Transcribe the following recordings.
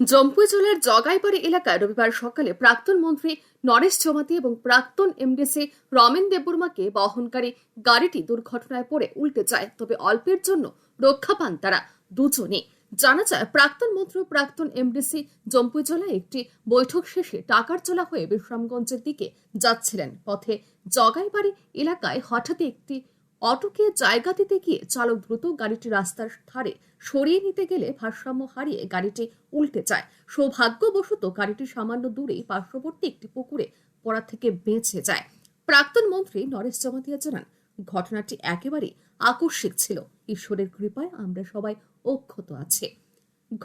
জম্পুই জেলার জগাইবাড়ি এলাকায় রবিবার সকালে প্রাক্তন মন্ত্রী নরেশ চৌমাতি এবং প্রাক্তন এমডিসি রমেন দেববর্মাকে বহনকারী গাড়িটি দুর্ঘটনায় পড়ে উল্টে যায়। তবে অল্পের জন্য রক্ষা পান তারা দুজনে জানা যায়, প্রাক্তন মন্ত্রী ও প্রাক্তন এমডিসি জম্পুই জেলায় একটি বৈঠক শেষে টাকার চলা হয়ে বিশ্রামগঞ্জের দিকে যাচ্ছিলেন। পথে জগাইবাড়ি এলাকায় হঠাৎই একটি অটোকে জায়গা দিতে গিয়ে চালক দ্রুত গাড়িটি রাস্তার ধারে সরিয়ে নিতে গেলে ভারসাম্য হারিয়ে গাড়িটি উল্টে যায়। সৌভাগ্যবশত গাড়িটি সামান্য দূরেই পার্শ্ববর্তী একটি পুকুরে পড়া থেকে বেঁচে যায়। প্রাক্তন মন্ত্রী নরেশ জমাতিয়া জানান, ঘটনাটি একেবারে আকস্মিক ছিল। ঈশ্বরের কৃপায় আমরা সবাই অক্ষত আছে।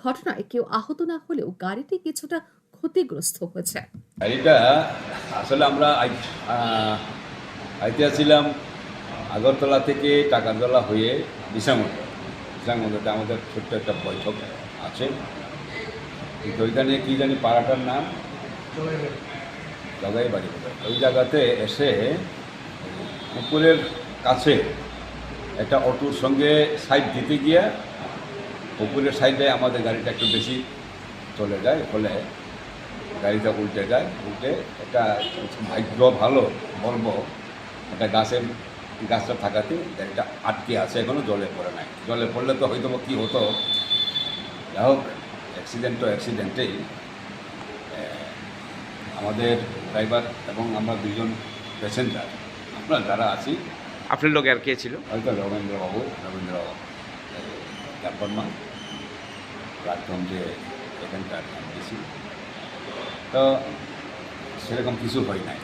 ঘটনায় কেউ আহত না হলেও গাড়িটি কিছুটা ক্ষতিগ্রস্ত হয়েছে। গাড়িটা আসলে আমরা আইতে আসছিলাম আগরতলা থেকে টাকারতলা হয়ে বিশামন্দ বিশামন্দিতে আমাদের ছোট্ট একটা বৈঠক আছে। কিন্তু ওইখানে কী জানি পাড়াটার নাম? জগাই বাড়ি। ওই জায়গাতে এসে পুকুরের কাছে একটা অটোর সঙ্গে সাইড দিতে গিয়ে পুকুরের সাইডে আমাদের গাড়িটা একটু বেশি চলে যায়, ফলে গাড়িটা উল্টে যায়। উল্টে একটা ভাগ্য ভালো বলব, একটা গাছের গাছটা থাকাতে গাড়িটা আটকে আছে এখনও জলে পড়ে নাই। জলে পড়লে তো হয়তো কী হতো? যাই হোক অ্যাক্সিডেন্ট তো অ্যাক্সিডেন্টেই আমাদের ড্রাইভার এবং আমরা দুজন প্যাসেঞ্জার আমরা যারা আছি আপনার লোক আর কে ছিল? হয়তো রবীন্দ্রবাবু রবীন্দ্র দেববর্মা প্রাক্তন যে এখানকার তো সেরকম কিছু হয় নাই।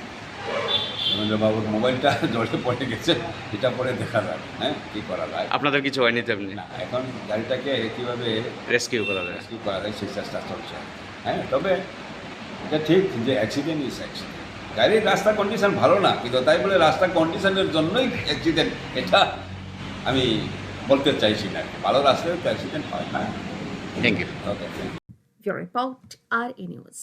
রবীন্দ্রবাবুর মোবাইলটা জলে পড়ে গেছে এটা পরে দেখা যায় হ্যাঁ কী করা যায়। আপনাদের কিছু হয়নি তেমনি? না এখন গাড়িটাকে কীভাবে রেস্কিউ করা যায়। রেস্কিউ করা যায় সেই চেষ্টা চলছে। হ্যাঁ তবে এটা ঠিক যে অ্যাক্সিডেন্ট ইজ অ্যাক্সিডেন্ট গাড়ির রাস্তা কন্ডিশন ভালো না কিন্তু তাই বলে রাস্তা কন্ডিশনের জন্যই অ্যাক্সিডেন্ট এটা আমি বলতে চাইছি না। ভালো রাস্তায় তো অ্যাক্সিডেন্ট হয় না। Thank you okay Your report are in news.